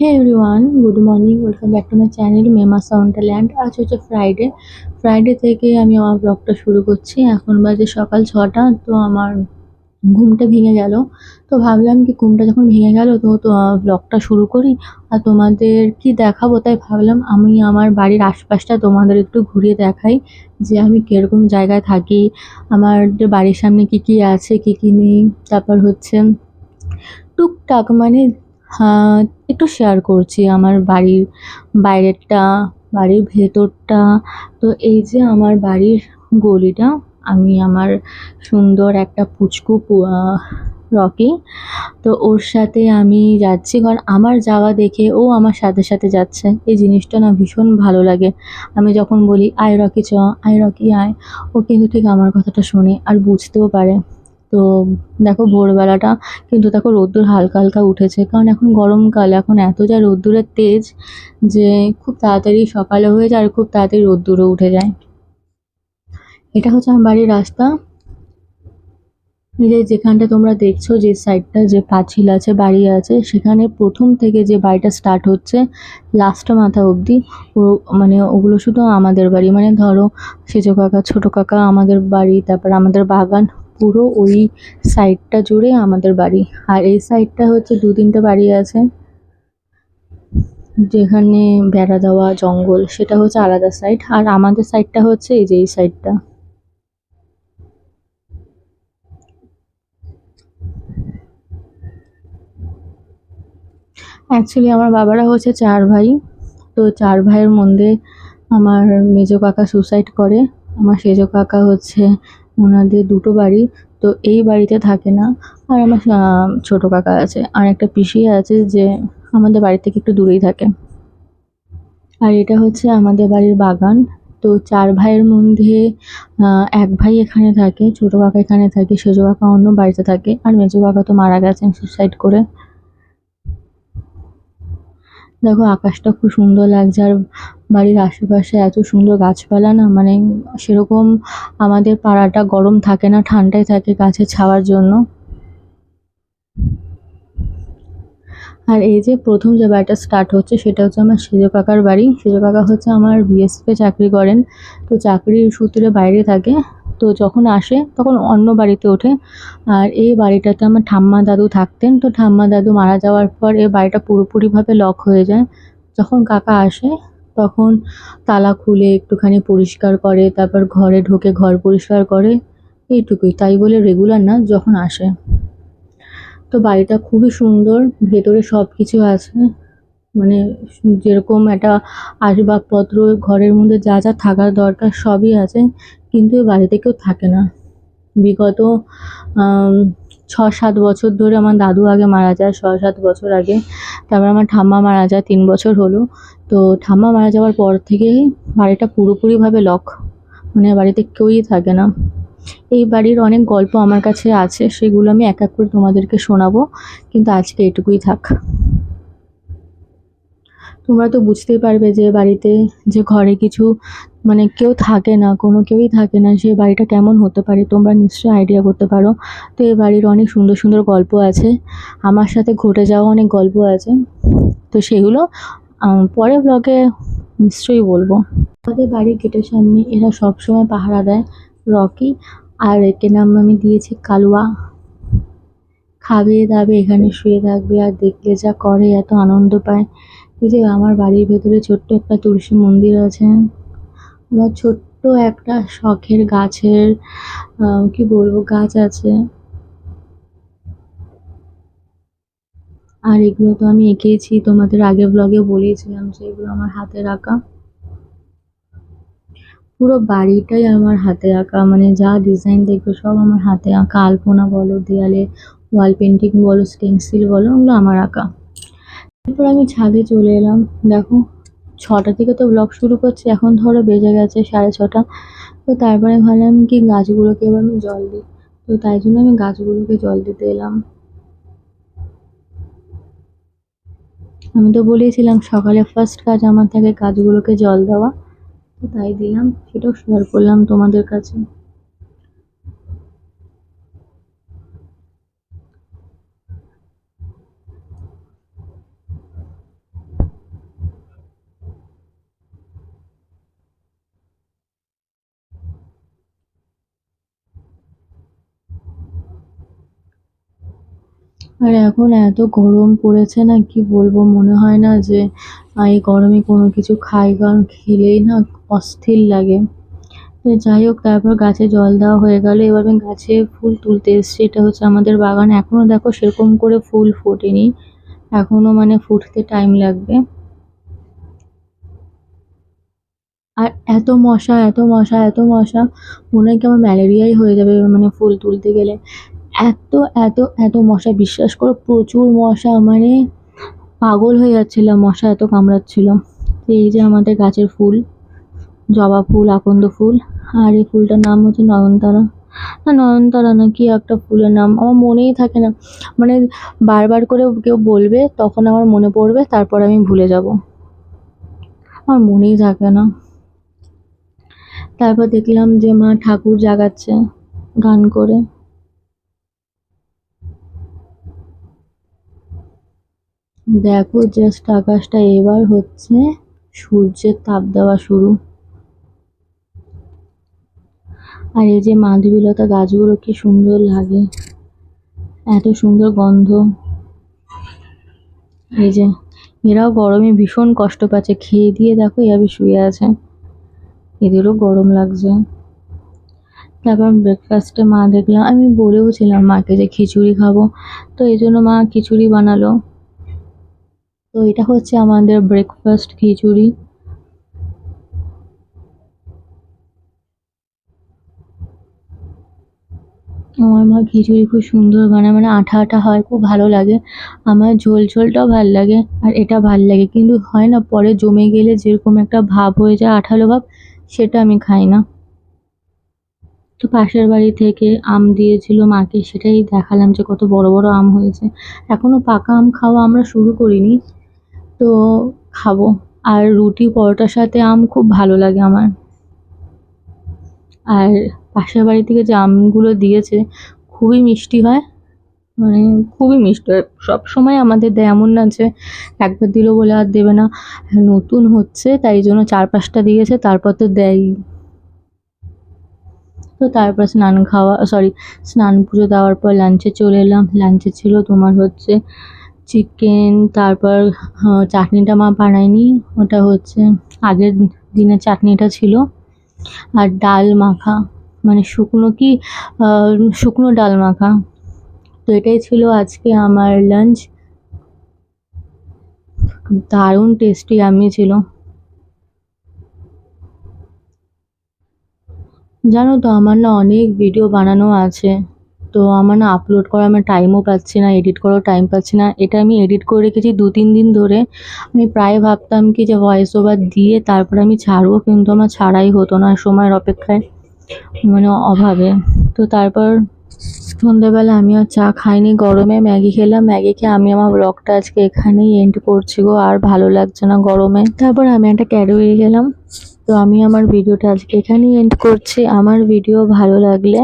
Hey everyone good morning welcome back to my channel মেমা Sunderland আজ হচ্ছে Friday Friday থেকে আমি আমার ব্লগটা শুরু করছি। এখন বাজে সকাল ছটা, তো আমার ঘুমটা ভেঙে গেল। তো ভাবলাম কি ঘুমটা যখন ভেঙে গেল, তো তো ব্লগটা শুরু করি আর তোমাদের কি দেখাবো তাই ভাবলাম আমি আমার বাড়ির আশপাশটা তোমাদের একটু ঘুরিয়ে দেখাই যে আমি কীরকম জায়গায় থাকি আমার বাড়ির সামনে কি কি আছে, কি কি নেই। তারপর হচ্ছে টুকটাক মানে হ্যাঁ একটু শেয়ার করছি। আমার বাড়ির বাইরেরটা, বাড়ির ভেতরটা। তো এই যে আমার বাড়ির গলিটা, আমি আমার সুন্দর একটা পুচকু রকি। তো ওর সাথে আমি যাচ্ছি কারণ আমার যাওয়া দেখে ও আমার সাথে সাথে যাচ্ছে। এই জিনিসটা না ভীষণ ভালো লাগে। আমি যখন বলি, আয় রকি, চ। আয় রকি, আয়। ও কিন্তু ঠিক আমার কথাটা শোনে আর বুঝতেও পারে। তো দেখো ভোরবেলাটা কিন্তু দেখো রোদ্দুর হালকা হালকা উঠেছে। কারণ এখন গরমকাল, এখন এত যা রোদ্দুরের তেজ যে খুব তাড়াতাড়ি সকালে হয়ে যায় আর খুব তাড়াতাড়ি রোদ্দুরও উঠে যায়। এটা হচ্ছে আমার বাড়ির রাস্তা। যে যেখানটা তোমরা দেখছ যে সাইডটা যে পাঁচিল আছে, বাড়ি আছে, সেখানে প্রথম থেকে যে বাড়িটা স্টার্ট হচ্ছে লাস্ট মাথা অবধি, ও মানে ওগুলো শুধু আমাদের বাড়ি। মানে ধরো সেজো কাকা, ছোটো কাকা, আমাদের বাড়ি, তারপর আমাদের বাগান পুরো ওই সাইডটা জুড়ে আমাদের বাড়ি। আর এই সাইডটা হচ্ছে দু তিনটে বাড়ি আছে, যেখানে বেড়া দেওয়া, জঙ্গল, সেটা হচ্ছে আলাদা সাইড আর আমাদের সাইডটা হচ্ছে এই যে এই সাইডটা অ্যাকচুয়ালি আমার বাবারা হচ্ছে চার ভাই। তো চার ভাইয়ের মধ্যে আমার মেজো কাকা সুসাইড করে, আমার সেজো কাকা হচ্ছে ওনাদের দুটো বাড়ি, তো এই বাড়িতে থাকে না। আর আমার ছোটো কাকা আছে। আর একটা পিসি আছে যে আমাদের বাড়ি থেকে একটু দূরেই থাকে। আর এটা হচ্ছে আমাদের বাড়ির বাগান। তো চার ভাইয়ের মধ্যে এক ভাই এখানে থাকে, ছোটো কাকা এখানে থাকে, সেজো কাকা অন্য বাড়িতে থাকে। আর মেজো কাকা তো মারা গেছেন সুসাইড করে। দেখো, আকাশটা খুব সুন্দর লাগছে আর বাড়ির আশেপাশে এত সুন্দর গাছপালা না মানে সেরকম আমাদের পাড়াটা গরম থাকে না ঠান্ডায় থাকে গাছের ছাওয়ার জন্য। আর এই যে প্রথম যে বাড়িটা স্টার্ট হচ্ছে, সেটা হচ্ছে আমার সেজো কাকার বাড়ি। সেজো কাকা হচ্ছে আমার বিএসএফে চাকরি করেন। তো চাকরির সূত্রে বাইরে থাকে। তো যখন আসে তখন অন্য বাড়িতে ওঠে। আর এই বাড়িটাতে আমার ঠাম্মা দাদু থাকতেন। তো ঠাম্মা দাদু মারা যাওয়ার পর এই বাড়িটা পুরোপুরিভাবে লক হয়ে যায়। যখন কাকা আসে তখন তালা খুলে একটুখানি পরিষ্কার করে, তারপর ঘরে ঢোকে ঘর পরিষ্কার করে। এইটুকুই, তাই বলে রেগুলার না, যখন আসে। তো বাড়িটা খুবই সুন্দর, ভেতরে সব কিছু আছে। মানে যেরকম একটা আসবাবপত্র, ঘরের মধ্যে যা যা থাকার দরকার সবই আছে। কিন্তু এই বাড়িতে কেউ থাকে না। বিগত ছ সাত বছর ধরে আমার দাদু আগে মারা যায় ছ সাত বছর আগে। তারপর আমার ঠাম্মা মারা যায়, তিন বছর হলো। তো ঠাম্মা মারা যাওয়ার পর থেকেই বাড়িটা পুরোপুরিভাবে লক মানে বাড়িতে কেউই থাকে না। এই বাড়ির অনেক গল্প আমার কাছে আছে, সেগুলো আমি এক এক করে তোমাদেরকে শোনাবো। কিন্তু আজকে এটুকুই থাক। তোমরা তো বুঝতেই পারবে যে বাড়িতে যে ঘরে কিছু মানে কেউ থাকে না, কোনো কেউই থাকে না, সে বাড়িটা কেমন হতে পারে তোমরা নিশ্চয়ই আইডিয়া করতে পারো। তো এই বাড়ির অনেক সুন্দর সুন্দর গল্প আছে, আমার সাথে ঘটে যাওয়া অনেক গল্প আছে। তো সেগুলো পরে ব্লগে নিশ্চয়ই বলব। আমাদের বাড়ির গেটের সামনে এরা সবসময় পাহারা দেয়, রকি, আর একে নাম আমি দিয়েছি কালুয়া। খাবে দাবে এখানে শুয়ে থাকবে আর দেখলে যা করে, এত আনন্দ পায়। এই যে আমার বাড়ির ভেতরে ছোট্ট একটা তুলসী মন্দির আছে। আমার ছোট্ট একটা শখের গাছের কি বলব, গাছ আছে। আর এগুলো তো আমি এঁকেছি, তোমাদের আগে ব্লগে বলেছিলাম যে এগুলো আমার হাতে আঁকা পুরো বাড়িটাই আমার হাতে আঁকা মানে যা ডিজাইন দেখবে সব আমার হাতে আঁকা। আলপনা বলো, দেয়ালে ওয়াল পেন্টিং বলো স্টেন্সিল বলো, ওগুলো আমার আঁকা। এরপর আমি ছাদে চলে এলাম। দেখো, ছটা থেকে তো ব্লগ শুরু করছি, এখন ধরো বেজে গেছে সাড়ে ছটা। তো তারপরে ভাবলাম কি গাছগুলোকে এবার আমি জল দিই। তো তাই জন্য আমি গাছগুলোকে জল দিতে এলাম। আমি তো বলেছিলাম, সকালে ফার্স্ট কাজ আমার থাকে গাছগুলোকে জল দেওয়া। তো তাই দিলাম, সেটাও শেয়ার করলাম তোমাদের কাছে। আর এখন এত গরম পড়েছে না, কি বলব? মনে হয় না যে এই গরমে কোনো কিছু খাই কারণ খেলেই না অস্থির লাগে। তো যাই হোক, তারপর গাছে জল দেওয়া হয়ে গেল। এবার আমি গাছে ফুল তুলতে এসেছি। এটা হচ্ছে আমাদের বাগান। এখনও দেখো সেরকম করে ফুল ফোটেনি। এখনও মানে ফুটতে টাইম লাগবে। আর এত মশা এত মশা এত মশা। মনে হয় কি আমার ম্যালেরিয়াই হয়ে যাবে মানে ফুল তুলতে গেলে। এত এত এত মশা, বিশ্বাস করো, প্রচুর মশা মানে পাগল হয়ে যাচ্ছিলাম, মশা এত কামড়াচ্ছিল। এই যে আমাদের গাছের ফুল, জবা ফুল, আকন্দ ফুল, আর এই ফুলটার নাম হচ্ছে নয়নতারা। না নয়নতারা না কি একটা ফুলের নাম, আমার মনেই থাকে না। মানে বারবার করে কেউ বলবে, তখন আমার মনে পড়বে, তারপর আমি ভুলে যাব। আমার মনেই থাকে না। তারপর দেখলাম যে মা ঠাকুর জাগাচ্ছে গান করে। দেখো জাস্ট আকাশটা এবার হচ্ছে সূর্যের তাপ দেওয়া শুরু। আর এই যে মাধবীলতা গাছগুলো কি সুন্দর লাগে, এত সুন্দর গন্ধ। এই যে এরাও গরমে ভীষণ কষ্ট পাচ্ছে, খেয়ে দিয়ে দেখো এভাবে শুয়ে আছে। এদেরও গরম লাগছে। তারপর ব্রেকফাস্টে মা দেখলাম, আমি বলেও ছিলাম মাকে যে খিচুড়ি খাব, তো এই জন্য মা খিচুড়ি বানালো। তো এটা হচ্ছে আমাদের ব্রেকফাস্ট খিচুড়ি। আমার মা খিচুড়ি খুব সুন্দর বানায় মানে আঠা আঠা হয়, খুব ভালো লাগে। আমার ঝোল ঝোলটাও ভালো লাগে আর এটা ভালো লাগে, কিন্তু হয় না, পরে জমে গেলে যেরকম একটা ভাব হয়ে যায়, আঠালো ভাব, সেটা আমি খাই না। তো পাশের বাড়ি থেকে আম দিয়েছিল মাকে, সেটাই দেখালাম যে কত বড় বড় আম হয়েছে। এখনও পাকা আম খাওয়া আমরা শুরু করিনি। তো খাব। আর রুটি, পরোটার সাথে আম খুব ভালো লাগে আমার। আর পাশের বাড়ি থেকে যে আমগুলো দিয়েছে, খুবই মিষ্টি হয়। মানে খুবই মিষ্টি হয়। সবসময় আমাদের দেয় এমন না যে একবার দিল বলে আর দেবে না। নতুন হচ্ছে, তাই জন্য চার পাঁচটা দিয়েছে, তারপর তো দেয়ই। তো তারপর স্নান খাওয়া সরি স্নান পুজো দেওয়ার পর লাঞ্চে চলে এলাম। লাঞ্চে ছিল তোমার হচ্ছে চিকেন, তারপর চাটনিটা মা বানায়নি, ওটা হচ্ছে আগের দিনের চাটনিটা ছিল। আর ডাল মাখা মানে শুকনো কি শুকনো ডাল মাখা। তো এটাই ছিল আজকে আমার লাঞ্চ দারুণ টেস্টি আমি ছিল। জানো তো, আমার না অনেক ভিডিও বানানো আছে। তো আমার না আপলোড করার আমার টাইমও পাচ্ছি না এডিট করার টাইম পাচ্ছি না। এটা আমি এডিট করে রেখেছি দু, তিন দিন ধরে। আমি প্রায় ভাবতাম কি যে ভয়েস ওভার দিয়ে তারপরে আমি ছাড়বো, কিন্তু আমার ছাড়াই হতো না সময়ের অপেক্ষায় মানে অভাবে। তো তারপর সন্ধ্যেবেলা আমি আর চা খাইনি, গরমে ম্যাগি খেলাম। ম্যাগি খেয়ে আমি আমার ব্লগটা আজকে এখানেই এন্ড করছি গো, আর ভালো লাগছে না গরমে। তারপর আমি একটা ক্যাডবেরি খেলাম। তো আমি আমার ভিডিওটা আজকে এখানেই এন্ড করছি। আমার ভিডিও ভালো লাগলে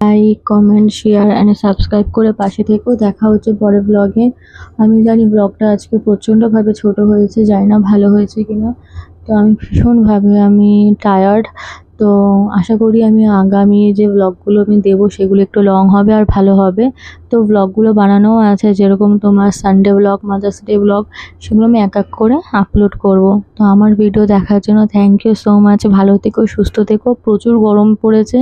like comment share and subscribe করে পাশে থেকেও দেখা হচ্ছে পরের ব্লগে আমি জানি ব্লগটা আজকে প্রচণ্ডভাবে ছোট হয়েছে, জানি না ভালো হয়েছে কিনা। তো আমি ভীষণভাবে আমি টায়ার্ড তো আশা করি আমি আগামী যে ব্লগগুলো আমি দেবো সেগুলো একটু লং হবে আর ভালো হবে। তো ব্লগগুলো বানানোও আছে, যেরকম তোমার Sunday blog mother's day blog সেগুলো আমি এক এক করে আপলোড করব। তো আমার ভিডিও দেখার জন্য থ্যাংক ইউ সো মাচ ভালো থেকো, সুস্থ থেকো। প্রচুর গরম পড়েছে।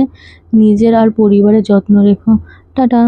নিজের আর পরিবারের যত্ন রেখো। টাটা।